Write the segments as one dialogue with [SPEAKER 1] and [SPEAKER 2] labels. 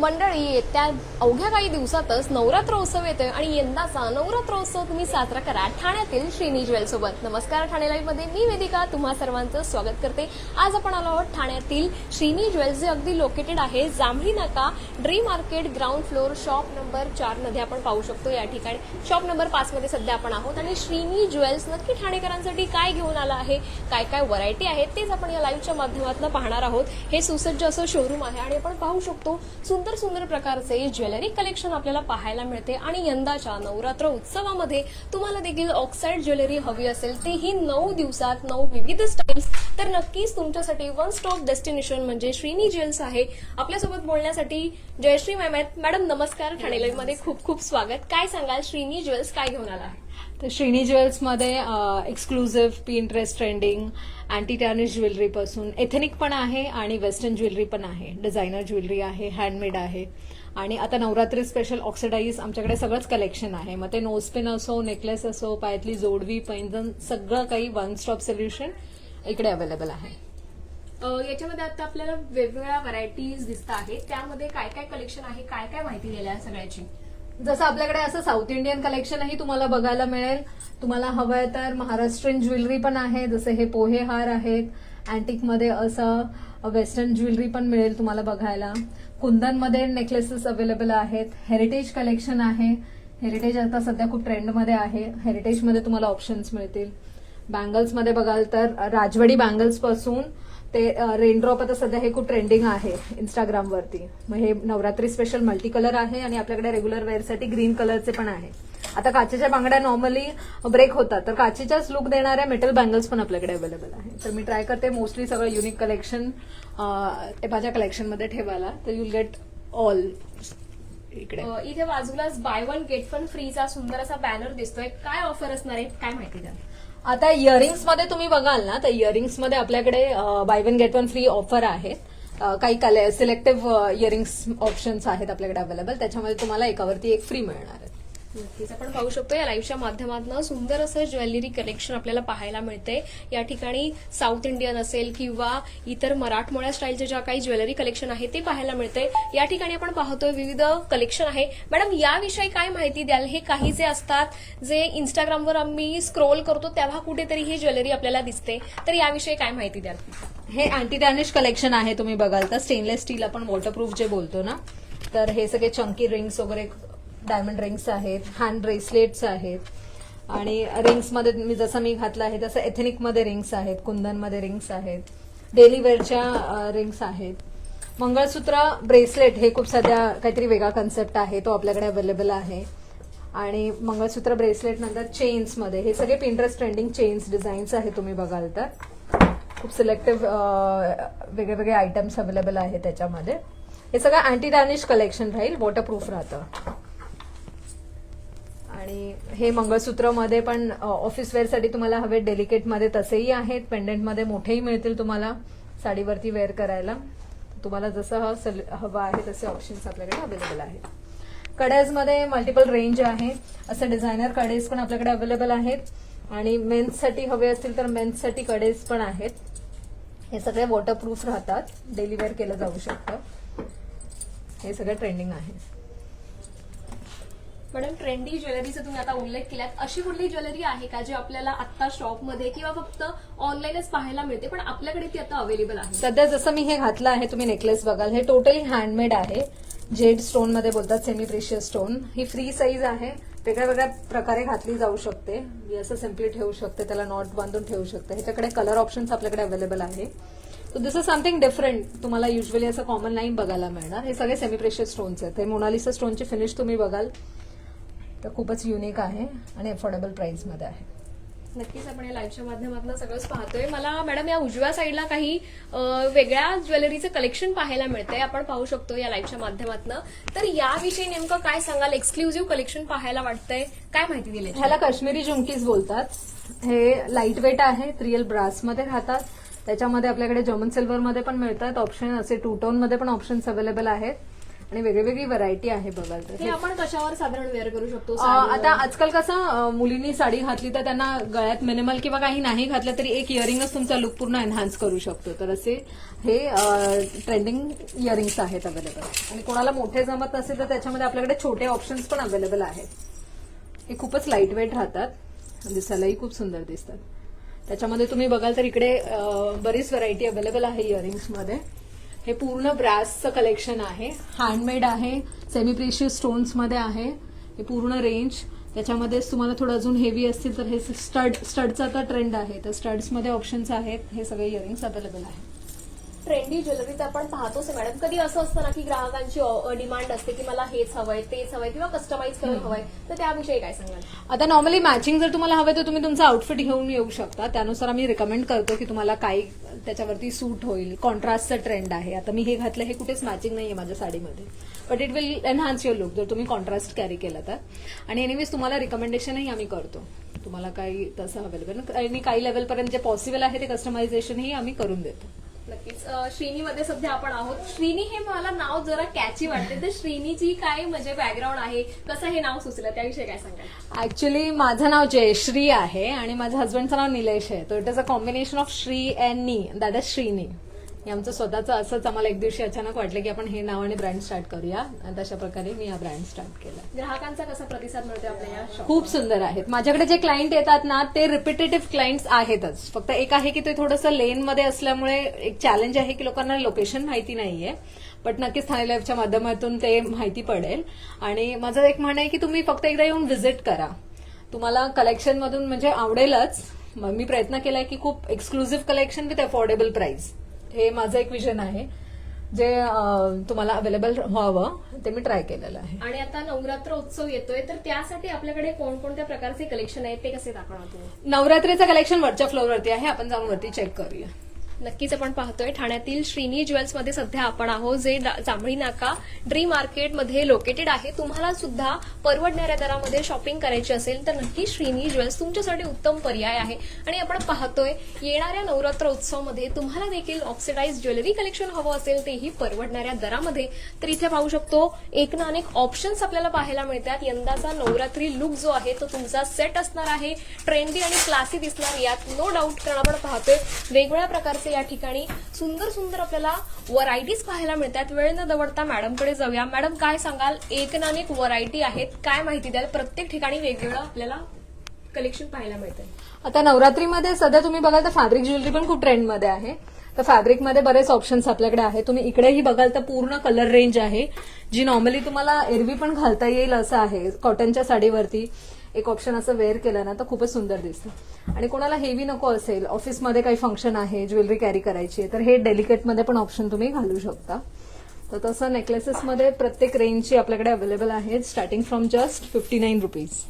[SPEAKER 1] मंडळी येत्या अवघ्या काही दिवसातच नवरात्र उत्सव येतोय आणि यंदाचा नवरात्रोत्सव तुम्ही साजरा करा ठाण्यातील श्रीनी ज्वेल सोबत. नमस्कार ठाणे लाईव्हमध्ये मी वेदिका तुम्हा सर्वांचं स्वागत करते. आज आपण आलो आहोत ठाण्यातील श्रीनी ज्वेल्स जे अगदी लोकेटेड आहे Jambhali Naka Dree market ground floor shop number चारमध्ये आपण पाहू शकतो या ठिकाणी. शॉप नंबर पाच मध्ये सध्या आपण आहोत आणि श्रीनी ज्वेल्स नक्की ठाणेकरांसाठी काय घेऊन आला आहे काय काय व्हरायटी आहे तेच आपण या लाईव्हच्या माध्यमातून पाहणार आहोत. हे सुसज्ज असं शोरूम आहे आणि आपण पाहू शकतो सुंदर सुंदर प्रकारचे ज्वेलरी कलेक्शन आपल्याला पाहायला मिळते. आणि यंदाच्या नवरात्र उत्सवामध्ये तुम्हाला देखील ऑक्साईड ज्वेलरी हवी असेल. तेही नऊ दिवसात नऊ विविध स्टाईल्स तर नक्कीच तुमच्यासाठी वन स्टॉप डेस्टिनेशन म्हणजे श्रीनी ज्वेल्स आहे. आपल्यासोबत बोलण्यासाठी जयश्री मॅम आहेत. मॅडम नमस्कार. ठाणे मध्ये खूप खूप स्वागत. काय सांगाल? श्रीनी ज्वेल्स काय घेऊन आला? आहे
[SPEAKER 2] तर Srini ज्वेल्समध्ये exclusive Pinterest trending anti tarnish ज्वेलरीपासून ethnic पण आहे आणि वेस्टर्न ज्वेलरी पण आहे. डिझायनर ज्वेलरी आहे हँडमेड आहे. आणि आता नवरात्री स्पेशल ऑक्सिडाईज आमच्याकडे सगळंच कलेक्शन आहे. मग ते नोजपिन असो नेकलेस असो पायातली जोडवी पैंजण सगळं काही वन स्टॉप सोल्युशन इकडे अवेलेबल आहे.
[SPEAKER 1] याच्यामध्ये आता आपल्याला वेगवेगळ्या व्हरायटीज दिसत आहेत. त्यामध्ये काय काय कलेक्शन आहे काय काय माहिती दिली आहे सगळ्याची?
[SPEAKER 2] जसं आपल्याकडे असं साऊथ इंडियन कलेक्शनही तुम्हाला बघायला मिळेल. तुम्हाला हवंय तर महाराष्ट्रीयन ज्वेलरी पण आहे जसे हे पोहे हार आहेत. अँटिकमध्ये असं वेस्टर्न ज्वेलरी पण मिळेल तुम्हाला बघायला. कुंदनमध्ये नेकलेसेस अवेलेबल आहेत. हेरिटेज कलेक्शन आहे. हेरिटेज आता सध्या खूप ट्रेंडमध्ये आहे. हेरिटेजमध्ये तुम्हाला ऑप्शन्स मिळतील. बँगल्समध्ये बघाल तर राजवाडी बँगल्सपासून ते रेनड्रॉप आता सध्या हे खूप ट्रेंडिंग आहे इंस्टाग्रामवरती मग हे नवरात्री स्पेशल मल्टी कलर आहे आणि आपल्याकडे रेग्युलर वेअरसाठी ग्रीन कलरचे पण आहे. आता काचेच्या बांगड्या नॉर्मली ब्रेक होतात. तर काचेच्याच लुक देणाऱ्या मेटल बँगल्स पण आपल्याकडे अवेलेबल आहे. तर मी ट्राय करते मोस्टली सगळं युनिक कलेक्शन ते माझ्या कलेक्शनमध्ये ठेवायला. तर युल गेट ऑल इकडे.
[SPEAKER 1] इथे बाजूलाच बाय वन गेट वन फ्रीचा सुंदर असा बॅनर दिसतोय. काय ऑफर असणार आहे? काय माहिती द्या
[SPEAKER 2] आता इयरिंग्समध्ये तुम्ही बघाल ना तर इयरिंग्समध्ये आपल्याकडे buy one get one free offer आहे काही काही सिलेक्टिव्ह इयरिंग्स ऑप्शन्स आहेत आपल्याकडे अवेलेबल त्याच्यामध्ये तुम्हाला एकावरती एक फ्री मिळणार आहे.
[SPEAKER 1] नक्कीच आपण पाहू शकतो या लाईव्हच्या माध्यमातून सुंदर असं ज्वेलरी कलेक्शन आपल्याला पाहायला मिळते. या ठिकाणी साऊथ इंडियन असेल किंवा इतर मराठमोळ्या स्टाईलचे ज्या काही ज्वेलरी कलेक्शन आहे ते पाहायला मिळते. या ठिकाणी आपण पाहतोय विविध कलेक्शन आहे. मॅडम याविषयी काय माहिती द्याल? हे काही जे असतात जे इंस्टाग्रामवर आम्ही स्क्रोल करतो तेव्हा कुठेतरी ही ज्वेलरी आपल्याला दिसते. तर याविषयी काय माहिती द्याल?
[SPEAKER 2] हे अँटी डॅनिश कलेक्शन आहे तुम्ही बघाल तर. स्टेनलेस स्टील आपण वॉटरप्रूफ जे बोलतो ना तर हे सगळे चंकी रिंग्स वगैरे डायमंड रिंग्स आहेत हँड ब्रेसलेट्स आहेत. आणि रिंग्समध्ये मी जसं मी घातलं आहे तसं एथेनिकमध्ये रिंग्स आहेत कुंदनमध्ये रिंग्स आहेत. डेली वेअरच्या रिंग्स आहेत. मंगळसूत्र ब्रेसलेट हे खूप सध्या काहीतरी वेगळा कन्सेप्ट आहे तो आपल्याकडे अवेलेबल आहे. आणि मंगळसूत्र ब्रेसलेट नंतर चेन्समध्ये हे सगळे पिंटरेस्ट ट्रेंडिंग चेन्स डिझाईन्स आहे तुम्ही बघाल तर. खूप सिलेक्टिव्ह वेगळे वेगळे आयटम्स अवेलेबल आहे त्याच्यामध्ये. हे सगळं अँटी डॅनिश कलेक्शन राहील वॉटरप्रूफ राहतं. आणि हे मंगळसूत्रमध्ये पण ऑफिस वेअरसाठी तुम्हाला हवे डेलिकेटमध्ये तसेही आहेत पेंडेंटमध्ये मोठेही मिळतील तुम्हाला साडीवरती वेअर करायला. तुम्हाला जसं सल- हवं आहे तसे ऑप्शन्स आपल्याकडे अवेलेबल आहेत. कडेजमध्ये मल्टिपल रेंज आहे. असं डिझायनर कडेज पण आपल्याकडे अवेलेबल आहेत. आणि मेन्ससाठी हवे असतील तर मेन्ससाठी कडेज पण आहेत. हे सगळे वॉटरप्रूफ राहतात. डेली वेअर केलं जाऊ शकतं. हे सगळं ट्रेंडिंग आहे.
[SPEAKER 1] मॅडम ट्रेंडी ज्वेलरीचा तुम्ही आता उल्लेख केलात. अशी कुठली ज्वेलरी आहे का जी आपल्याला आता शॉपमध्ये किंवा फक्त ऑनलाईनच पाहायला मिळते पण आपल्याकडे ती आता अवेलेबल आहे?
[SPEAKER 2] सध्या जसं मी हे घातलं आहे तुम्ही नेकलेस बघाल. हे टोटली हँडमेड आहे. जेड स्टोनमध्ये बोलतात सेमी प्रेशियस स्टोन ही फ्री साईज आहे. वेगळ्या वेगळ्या प्रकारे घातली जाऊ शकते. मी असं सिम्पली ठेवू शकते त्याला नॉट बांधून ठेवू शकते. ह्याच्याकडे कलर ऑप्शन्स आपल्याकडे अवेलेबल आहे. So this is something different तुम्हाला युजली असं कॉमन नाही बघायला मिळणार. हे सगळे सेमी प्रेशियस स्टोन्स आहेत. हे मोनालिसा स्टोनची फिनिश तुम्ही बघाल. तर खूपच युनिक आहे आणि अफोर्डेबल प्राइसमध्ये आहे.
[SPEAKER 1] नक्कीच आपण या लाईव्हच्या माध्यमातून सगळंच पाहतोय. मला मॅडम या उजव्या साईडला काही वेगळ्या ज्वेलरीचं कलेक्शन पाहायला मिळतंय. आपण पाहू शकतो या लाईव्हच्या माध्यमातून. तर याविषयी नेमकं काय सांगाल? एक्सक्लुझिव्ह कलेक्शन पाहायला वाटतंय. काय माहिती दिली?
[SPEAKER 2] ह्याला काश्मीरी झुमकीज बोलतात. हे लाइट वेट आहे रिअल ब्रासमध्ये राहतात. त्याच्यामध्ये आपल्याकडे जर्मन सिल्वरमध्ये पण मिळतात. ऑप्शन असे टू टोनमध्ये पण ऑप्शन्स अवेलेबल आहेत. आणि वेगळी व्हरायटी आहे बघाल तर
[SPEAKER 1] हे आपण कशावर साधारण वेअर करू शकतो?
[SPEAKER 2] अ? आता आजकाल कसं अ, मुलींनी साडी घातली तर त्यांना गळ्यात मिनिमल किंवा काही नाही घातलं तरी एक इयरिंगच तुमचा लुक पूर्ण एन्हान्स करू शकतो. तर असे हे ट्रेंडिंग इयरिंग्स आहेत अवेलेबल आणि कोणाला मोठे जमत नसेल तर त्याच्यामध्ये आपल्याकडे छोटे ऑप्शन्स पण अवेलेबल आहेत. हे खूपच लाइट वेट राहतात. दिसायलाही खूप सुंदर दिसतात. त्याच्यामध्ये तुम्ही बघाल तर इकडे अ, बरीच व्हरायटी अवेलेबल आहे इयरिंग्समध्ये हे पूर्ण ब्रासचं कलेक्शन आहे. हँडमेड आहे सेमी प्रेशियस स्टोन्समध्ये आहे. हे पूर्ण रेंज त्याच्यामध्येच तुम्हाला थोडं अजून हेवी असतील तर हे स्टड स्टडचा आता ट्रेंड आहे. तर स्टड्समध्ये ऑप्शन्स आहेत. हे सगळे इयरिंग्स अवेलेबल आहेत.
[SPEAKER 1] ट्रेंडी ज्वेलरी तर आपण पाहतोच आहे मॅडम कधी असं असतं ना की ग्राहकांची डिमांड असते की मला हेच हवंय तेच हवंय किंवा कस्टमाइज करून हवंय तर त्याविषयी काय सांगाल?
[SPEAKER 2] आता नॉर्मली मॅचिंग जर तुम्हाला हवं तर तुम्ही तुमचं आउटफिट घेऊन येऊ शकता. त्यानुसार आम्ही रिकमेंड करतो की तुम्हाला काय त्याच्यावरती सूट होईल. कॉन्ट्रास्टचा ट्रेंड आहे. आता मी हे घातलं हे कुठेच मॅचिंग नाहीये माझ्या साडीमध्ये. But it will enhance your look जर तुम्ही कॉन्ट्रास्ट कॅरी केला तर. आणि एनिवेज तुम्हाला रिकमेंडेशनही आम्ही करतो. तुम्हाला काही तसं अवेलेबल आणि काही लेवलपर्यंत जे पॉसिबल आहे ते कस्टमायझेशनही आम्ही करून देतो.
[SPEAKER 1] नक्कीच. श्रीनीमध्ये सध्या आपण आहोत. श्रीनी हे मला नाव जरा कॅची वाटते. तर श्रीनीची काय म्हणजे बॅकग्राऊंड आहे? कसं हे नाव सुचलं? त्याविषयी काय सांगा
[SPEAKER 2] ऍक्च्युली माझं नाव जयश्री आहे आणि माझ्या हस्बंडचं नाव निलेश आहे. तो it is a combination of Shri and Ni. That is Shrini. हे आमचं स्वतःचं असंच आम्हाला एक दिवशी अचानक वाटलं की आपण हे नाव आणि ब्रँड स्टार्ट करूया. आणि तशा प्रकारे मी हा ब्रँड स्टार्ट केला.
[SPEAKER 1] ग्राहकांचा कसा प्रतिसाद मिळतोय आपल्या या शॉप
[SPEAKER 2] खूप सुंदर आहेत. माझ्याकडे जे क्लायंट येतात ना ते रिपिटेटिव्ह क्लायंट्स आहेतच. फक्त एक आहे की ते थोडंसं लेन मध्ये असल्यामुळे एक चॅलेंज आहे की लोकांना लोकेशन माहिती नाहीये. बट नक्कीच ठाणे लाईव्हच्या माध्यमातून ते माहिती पडेल. आणि माझं एक म्हणणं आहे की तुम्ही फक्त एकदा येऊन व्हिजिट करा. तुम्हाला कलेक्शन मधून म्हणजे आवडेलच. मी प्रयत्न केलाय की खूप exclusive collection with affordable price हे माझं एक विजन आहे. जे तुम्हाला अवेलेबल व्हावं ते मी ट्राय केलेलं आहे.
[SPEAKER 1] आणि आता नवरात्र उत्सव येतोय तर त्यासाठी आपल्याकडे कोणकोणत्या प्रकारचे कलेक्शन आहेत ते कसे दाखवणार
[SPEAKER 2] नवरात्रीचं कलेक्शन वरच्या फ्लोअरवरती आहे. आपण जाऊन वरती चेक करूया.
[SPEAKER 1] नक्कीच आपण पाहतोय ठाण्यातील श्रीनी ज्वेल्समध्ये सध्या आपण आहोत जे जांभळी नाका ड्रीम मार्केटमध्ये लोकेटेड आहे. तुम्हाला सुद्धा परवडणाऱ्या दरामध्ये शॉपिंग करायची असेल तर नक्की श्रीनी ज्वेल्स तुमच्यासाठी उत्तम पर्याय आहे. आणि आपण पाहतोय येणाऱ्या नवरात्र उत्सवामध्ये तुम्हाला देखील ऑक्सिडाईज ज्वेलरी कलेक्शन हवं असेल तेही परवडणाऱ्या दरामध्ये. तर इथे पाहू शकतो एक ना अनेक ऑप्शन्स आपल्याला पाहायला मिळतात. यंदाचा नवरात्री लुक जो आहे तो तुमचा सेट असणार आहे. ट्रेंडी आणि क्लासी दिसणार यात नो डाऊट कारण आपण पाहतोय वेगवेगळ्या प्रकारचे या ठिकाणी. सुंदर सुंदर आपल्याला व्हरायटीज पाहायला मिळतात. वेळ न दवडता मॅडमकडे जाऊया. मॅडम काय सांगाल? एक ना अनेक व्हरायटी आहेत. काय माहिती द्याल? प्रत्येक ठिकाणी वेगवेगळं आपल्याला कलेक्शन पाहायला मिळतं
[SPEAKER 2] आता नवरात्रीमध्ये सध्या तुम्ही बघाल तर फॅब्रिक ज्वेलरी पण खूप ट्रेंडमध्ये आहे. तर फॅब्रिकमध्ये बरेच ऑप्शन्स आपल्याकडे आहेत. तुम्ही इकडेही बघाल तर पूर्ण कलर रेंज आहे. जी नॉर्मली तुम्हाला एरवी पण घालता येईल असं आहे. कॉटनच्या साडीवरती. एक ऑप्शन असं वेअर केलं ना तर खूपच सुंदर दिसतं. आणि कोणाला हेवी नको असेल ऑफिसमध्ये काही फंक्शन आहे ज्वेलरी कॅरी करायची आहे तर हे डेलिकेटमध्ये पण ऑप्शन तुम्ही घालू शकता. तर तसं नेकलेसेसमध्ये प्रत्येक रेंजची आपल्याकडे अवेलेबल आहेत starting from just fifty nine rupees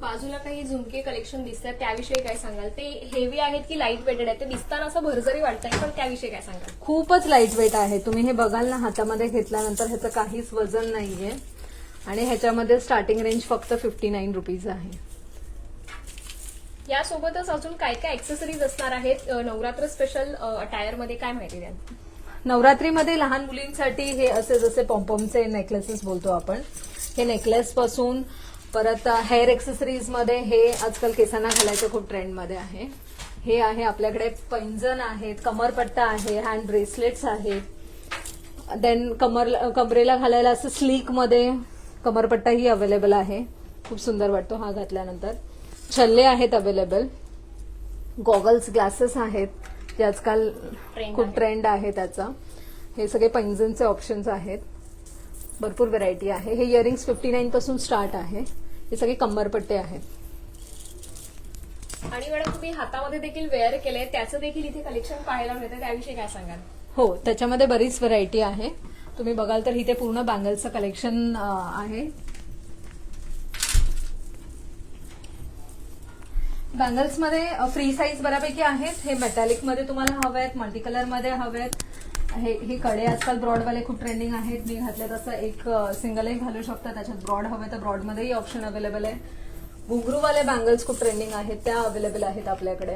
[SPEAKER 1] बाजूला काही झुमके कलेक्शन दिसतात त्याविषयी काय सांगाल? ते हेवी आहेत की लाइट वेटेड आहेत? ते दिसताना असं भरजरी वाटतंय पण त्याविषयी काय सांगाल?
[SPEAKER 2] खूपच लाइट वेट आहे. तुम्ही हे बघाल ना हातामध्ये घेतल्यानंतर ह्याचं काहीच वजन नाहीये. आणि ह्याच्यामध्ये स्टार्टिंग रेंज फक्त फिफ्टी नाईन रुपीज आहे.
[SPEAKER 1] यासोबतच अजून काय काय एक्सेसरीज असणार आहेत? नवरात्र स्पेशल अटायरमध्ये काय माहिती द्याल?
[SPEAKER 2] नवरात्रीमध्ये लहान मुलींसाठी हे असे जसे पॉम्पॉमचे नेकलेसेस बोलतो आपण. हे नेकलेस पासून परत हेअर एक्सेसरीजमध्ये हे आजकाल केसांना घालायचं खूप ट्रेंडमध्ये आहे. हे आहे आपल्याकडे पैंजण आहेत कमरपट्टा आहे हँड ब्रेसलेट्स आहेत. देन कमर कमरेला घालायला असं स्लीकमध्ये कमरपट्टाही अवेलेबल आहे. खूप सुंदर वाटतो हा घातल्यानंतर. छल्ले आहेत अवेलेबल गॉगल्स ग्लासेस आहेत. जे आजकाल खूप. ट्रेंड आहे त्याचा. हे सगळे पैंजणचे ऑप्शन्स आहेत. भरपूर व्हरायटी आहे. हे इयरिंग्स फिफ्टी नाईन पासून स्टार्ट आहे. हे सगळे कंबरपट्टे आहेत.
[SPEAKER 1] आणि मॅडम तुम्ही हातामध्ये देखील वेअर केलंय. त्याचं देखील इथे कलेक्शन पाहायला मिळतं त्याविषयी काय सांगाल?
[SPEAKER 2] हो त्याच्यामध्ये बरीच व्हरायटी आहे. तुम्ही बघाल तर इथे पूर्ण बँगल्सचं कलेक्शन आहे. बँगल्समध्ये फ्री साईज बऱ्यापैकी आहेत. हे मेटॅलिकमध्ये तुम्हाला हवे आहेत मल्टी कलरमध्ये हवे आहेत हे हे कडे आजकाल ब्रॉडवाले खूप ट्रेंडिंग आहेत. मी घातले तसं एक सिंगलही घालू शकता. त्याच्यात ब्रॉड हवे तर ब्रॉडमध्येही ऑप्शन अवेलेबल आहे. घुंगरूवाले बँगल्स खूप ट्रेंडिंग आहेत. त्या अवेलेबल आहेत आपल्याकडे.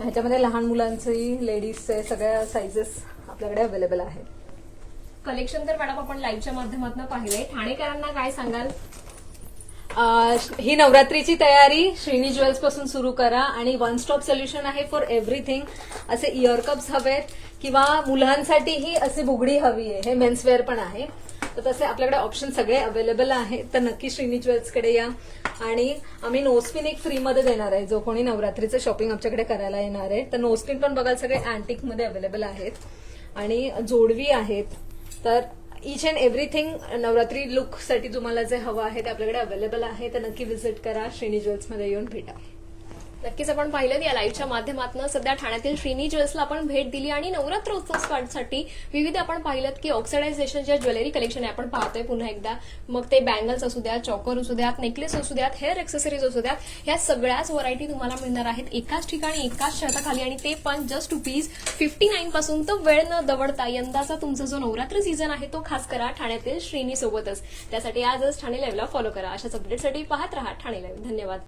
[SPEAKER 2] ह्याच्यामध्ये लहान मुलांचेही लेडीजचे सगळ्या साईजेस आपल्याकडे अवेलेबल आहेत.
[SPEAKER 1] कलेक्शन तर मॅडम आपण लाईव्हच्या माध्यमातून पाहिलंय. ठाणेकरांना काय सांगाल?
[SPEAKER 2] ही नवरात्रीची तयारी श्रीनी ज्वेल्सपासून सुरू करा आणि वन स्टॉप सोल्युशन आहे फॉर एव्हरीथिंग. असे इयर कप्स हवेत किंवा मुलांसाठीही अशी बुगडी हवी आहे. हे मेन्सवेअर पण आहे. तर तसे आपल्याकडे ऑप्शन सगळे अवेलेबल आहेत. तर नक्की श्रीनी ज्वेल्सकडे या. आणि आम्ही नोस्पिन एक फ्रीमध्ये देणार आहे. जो कोणी नवरात्रीचं शॉपिंग आमच्याकडे करायला येणार आहे. तर नोस्पिन पण बघाल सगळे अँटिकमध्ये अवेलेबल आहेत. आणि जोडवी आहेत. तर इच अँड एव्हरीथिंग नवरात्री लुकसाठी तुम्हाला जे हवं आहे ते आपल्याकडे अवेलेबल आहे. तर नक्की व्हिजिट करा. श्रेणी ज्वेल्समध्ये येऊन भेटा.
[SPEAKER 1] नक्कीच आपण पाहिलं या लाईव्हच्या माध्यमातून. सध्या ठाण्यातील श्रीनी ज्वेल्सला आपण भेट दिली आणि नवरात्र उत्सवसाठी विविध आपण पाहिलं की ऑक्सिडायझेशन ज्या ज्वेलरी कलेक्शन आहे आपण पाहतोय पुन्हा एकदा. मग ते बँगल्स असू द्यात चॉकर असू द्यात नेकलेस असू द्यात हेअर एक्सेसरीज असू द्यात ह्या सगळ्याच व्हरायटी तुम्हाला मिळणार आहेत एकाच ठिकाणी एकाच छताखाली आणि ते पण जस्ट रुपीज फिफ्टी नाईन पासून तर वेळ न दवडता यंदाचा तुमचा जो नवरात्र सीझन आहे तो खास करा ठाण्यातील श्रीनी सोबतच. त्यासाठी आजच ठाणे लाईव्हला फॉलो करा. अशाच अपडेटसाठी पाहत राहा ठाणे लाईव्ह धन्यवाद.